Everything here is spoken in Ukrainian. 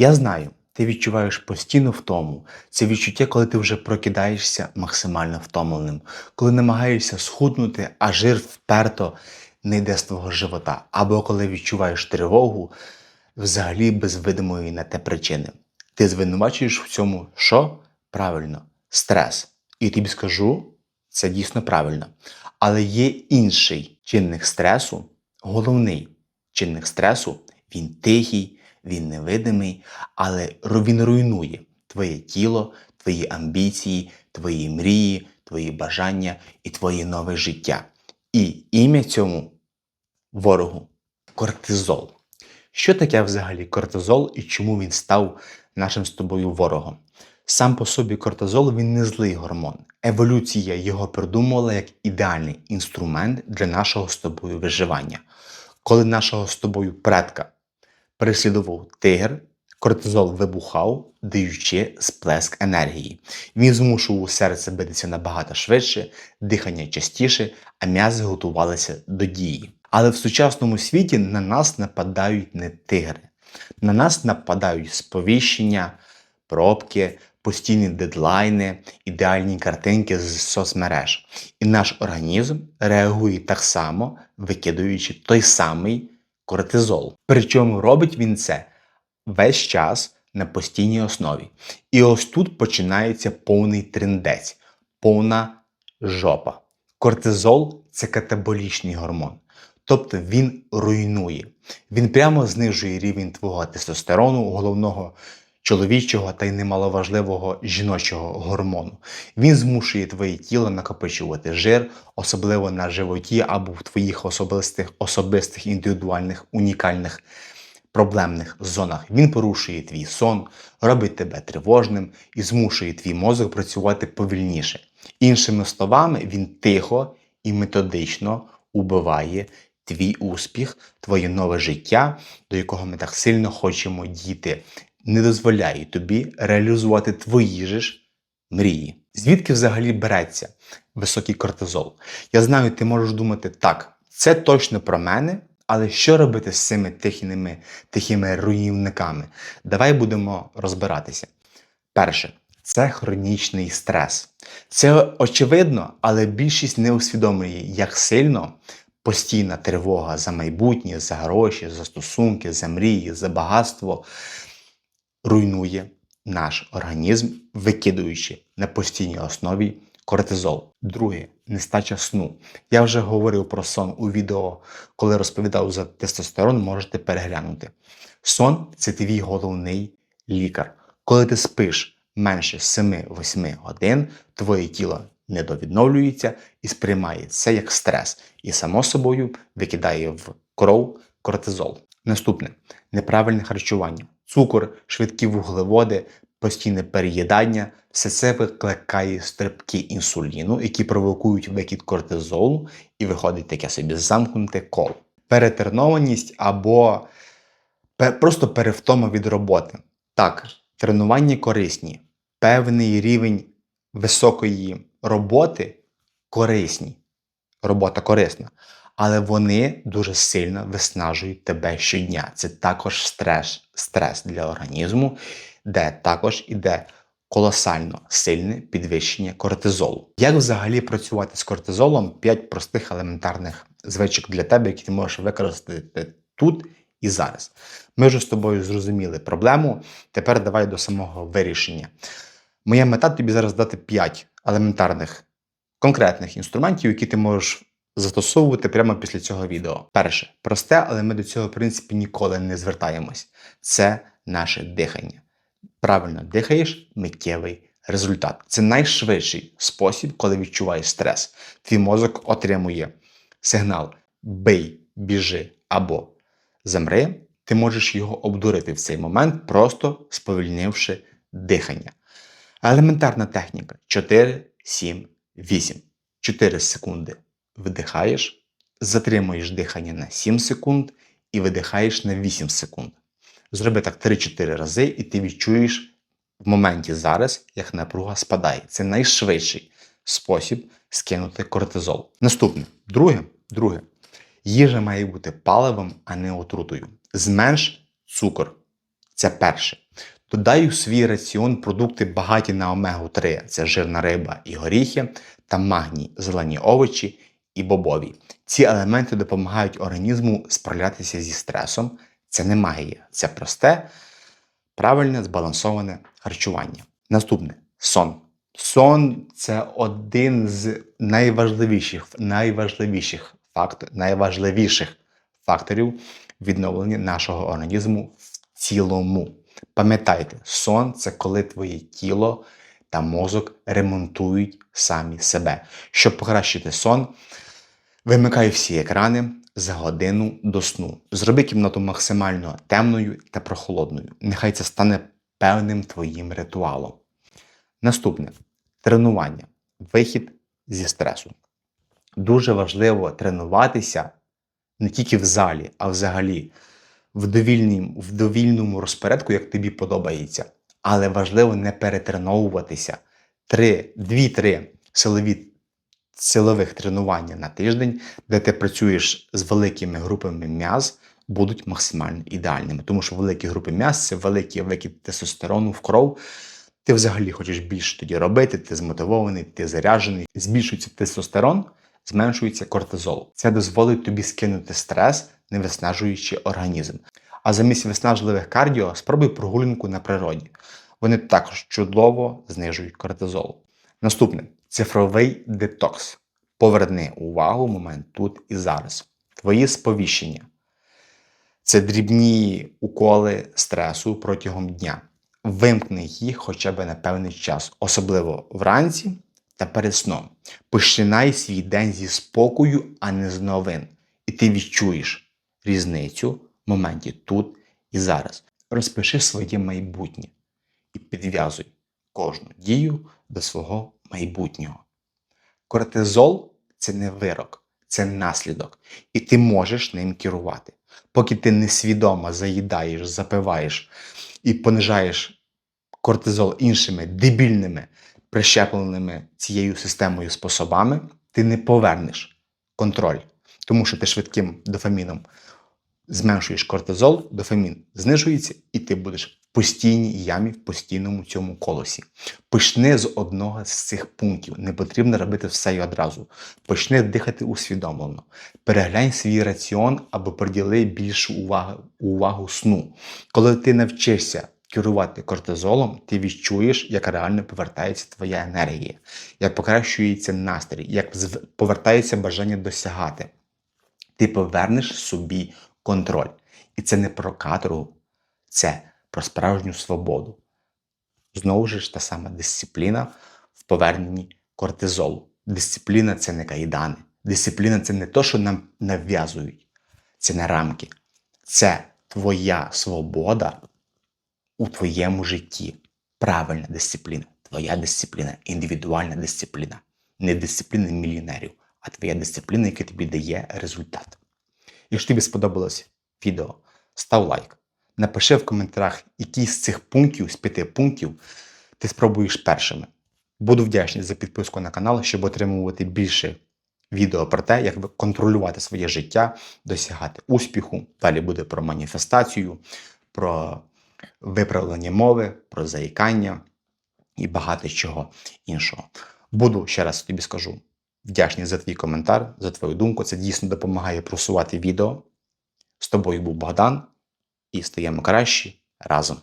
Я знаю, ти відчуваєш постійну втому. Це відчуття, коли ти вже прокидаєшся максимально втомленим, коли намагаєшся схуднути, а жир вперто не йде з твого живота, або коли відчуваєш тривогу взагалі без видимої на те причини. Ти звинувачуєш в цьому що? Правильно, стрес. І тобі скажу, це дійсно правильно. Але є інший чинник стресу, головний чинник стресу, він тихий, він невидимий, але він руйнує твоє тіло, твої амбіції, твої мрії, твої бажання і твоє нове життя. І ім'я цьому ворогу кортизол. Що таке взагалі кортизол і чому він став нашим з тобою ворогом? Сам по собі кортизол він не злий гормон. Еволюція його придумала як ідеальний інструмент для нашого з тобою виживання. Коли нашого з тобою предка переслідував тигр, кортизол вибухав, даючи сплеск енергії. Він змушував серце битися набагато швидше, дихання частіше, а м'язи готувалися до дії. Але в сучасному світі на нас нападають не тигри. На нас нападають сповіщення, пробки, постійні дедлайни, ідеальні картинки з соцмереж. І наш організм реагує так само, викидаючи той самий кортизол. Причому робить він це весь час на постійній основі. І ось тут починається повний трендець, повна жопа. Кортизол це катаболічний гормон. Тобто він руйнує. Він прямо знижує рівень твого тестостерону, головного чоловічого та й немаловажливого жіночого гормону. Він змушує твоє тіло накопичувати жир, особливо на животі або в твоїх особистих, особистих індивідуальних, унікальних проблемних зонах. Він порушує твій сон, робить тебе тривожним і змушує твій мозок працювати повільніше. Іншими словами, він тихо і методично убиває твій успіх, твоє нове життя, до якого ми так сильно хочемо дійти, не дозволяє тобі реалізувати твої ж мрії. Звідки взагалі береться високий кортизол? Я знаю, ти можеш думати, так, це точно про мене, але що робити з цими тихими, тихими руйнівниками? Давай будемо розбиратися. Перше, це хронічний стрес. Це очевидно, але більшість не усвідомлює, як сильно постійна тривога за майбутнє, за гроші, за стосунки, за мрії, за багатство руйнує наш організм, викидуючи на постійній основі кортизол. Друге нестача сну. Я вже говорив про сон у відео, коли розповідав за тестостерон, можете переглянути. Сон це твій головний лікар. Коли ти спиш менше 7-8 годин, твоє тіло недовідновлюється і сприймає це як стрес, і само собою викидає в кров кортизол. Наступне неправильне харчування, цукор, швидкі вуглеводи, постійне переїдання все це викликає стрибки інсуліну, які провокують викид кортизолу, і виходить таке собі замкнуте коло. Перетренованість або просто перевтома від роботи. Так, тренування корисні, певний рівень високої роботи корисні. Робота корисна. Але вони дуже сильно виснажують тебе щодня. Це також стрес, стрес для організму, де також іде колосально сильне підвищення кортизолу. Як взагалі працювати з кортизолом? П'ять простих елементарних звичок для тебе, які ти можеш використати тут і зараз. Ми вже з тобою зрозуміли проблему. Тепер давай до самого вирішення. Моя мета тобі зараз дати 5 елементарних конкретних інструментів, які ти можеш застосовувати прямо після цього відео. Перше, просте, але ми до цього, в принципі, ніколи не звертаємось. Це наше дихання. Правильно дихаєш миттєвий результат. Це найшвидший спосіб, коли відчуваєш стрес. Твій мозок отримує сигнал бий, біжи або замри. Ти можеш його обдурити в цей момент, просто сповільнивши дихання. Елементарна техніка 4, 7, 8. 4 секунди вдихаєш, затримуєш дихання на 7 секунд і видихаєш на 8 секунд. Зроби так 3-4 рази, і ти відчуєш в моменті зараз, як напруга спадає. Це найшвидший спосіб скинути кортизол. Наступне, друге, друге. Їжа має бути паливом, а не отрутою. Зменш цукор. Це перше. Додай у свій раціон продукти багаті на омегу-3 це жирна риба і горіхи, та магній, зелені овочі і бобові. Ці елементи допомагають організму справлятися зі стресом. Це не магія, це просте, правильне, збалансоване харчування. Наступне сон. Сон це один з найважливіших, найважливіших фактор, найважливіших факторів відновлення нашого організму в цілому. Пам'ятайте, сон це коли твоє тіло та мозок ремонтують самі себе. Щоб покращити сон, вимикай всі екрани за годину до сну. Зроби кімнату максимально темною та прохолодною. Нехай це стане певним твоїм ритуалом. Наступне тренування, вихід зі стресу. Дуже важливо тренуватися не тільки в залі, а взагалі в довільному, в довільному розпорядку, як тобі подобається. Але важливо не перетреновуватися. Три, дві-три силові силових тренування на тиждень, де ти працюєш з великими групами м'яз, будуть максимально ідеальними. Тому що великі групи м'яз це великий викид тестостерону в кров. Ти взагалі хочеш більше тоді робити, ти змотивований, ти заряджений. Збільшується тестостерон, зменшується кортизол. Це дозволить тобі скинути стрес, не виснажуючи організм. А замість виснажливих кардіо спробуй прогулянку на природі. Вони також чудово знижують кортизол. Наступне цифровий детокс. Поверни увагу момент тут і зараз. Твої сповіщення. Це дрібні уколи стресу протягом дня. Вимкни їх хоча б на певний час, особливо вранці та перед сном. Починай свій день зі спокою, а не з новин. І ти відчуєш різницю моменті тут і зараз. Розпиши своє майбутнє і підв'язуй кожну дію до свого майбутнього. Кортизол це не вирок, це наслідок, і ти можеш ним керувати. Поки ти несвідомо заїдаєш, запиваєш і понижаєш кортизол іншими дебільними, прищепленими цією системою способами, ти не повернеш контроль, тому що ти швидким дофаміном зменшуєш кортизол, дофамін знижується, і ти будеш в постійній ямі, в постійному цьому колосі. Почни з одного з цих пунктів. Не потрібно робити все і одразу. Почни дихати усвідомлено. Переглянь свій раціон або приділи більшу увагу, увагу сну. Коли ти навчишся керувати кортизолом, ти відчуєш, як реально повертається твоя енергія, як покращується настрій, як повертається бажання досягати. Ти повернеш собі контроль. І це не про каторгу, це про справжню свободу. Знову ж та сама дисципліна в поверненні кортизолу. Дисципліна це не кайдани. Дисципліна це не то, що нам нав'язують, це не рамки. Це твоя свобода у твоєму житті. Правильна дисципліна. Твоя дисципліна, індивідуальна дисципліна. Не дисципліна мільйонерів, а твоя дисципліна, яка тобі дає результат. Якщо тобі сподобалось відео, став лайк. Напиши в коментарях, які з цих пунктів, з п'яти пунктів, ти спробуєш першими. Буду вдячний за підписку на канал, щоб отримувати більше відео про те, як контролювати своє життя, досягати успіху. Далі буде про маніфестацію, про виправлення мови, про заїкання і багато чого іншого. Буду ще раз тобі скажу вдячний за твій коментар, за твою думку. Це дійсно допомагає просувати відео. З тобою був Богдан і стаємо кращі разом.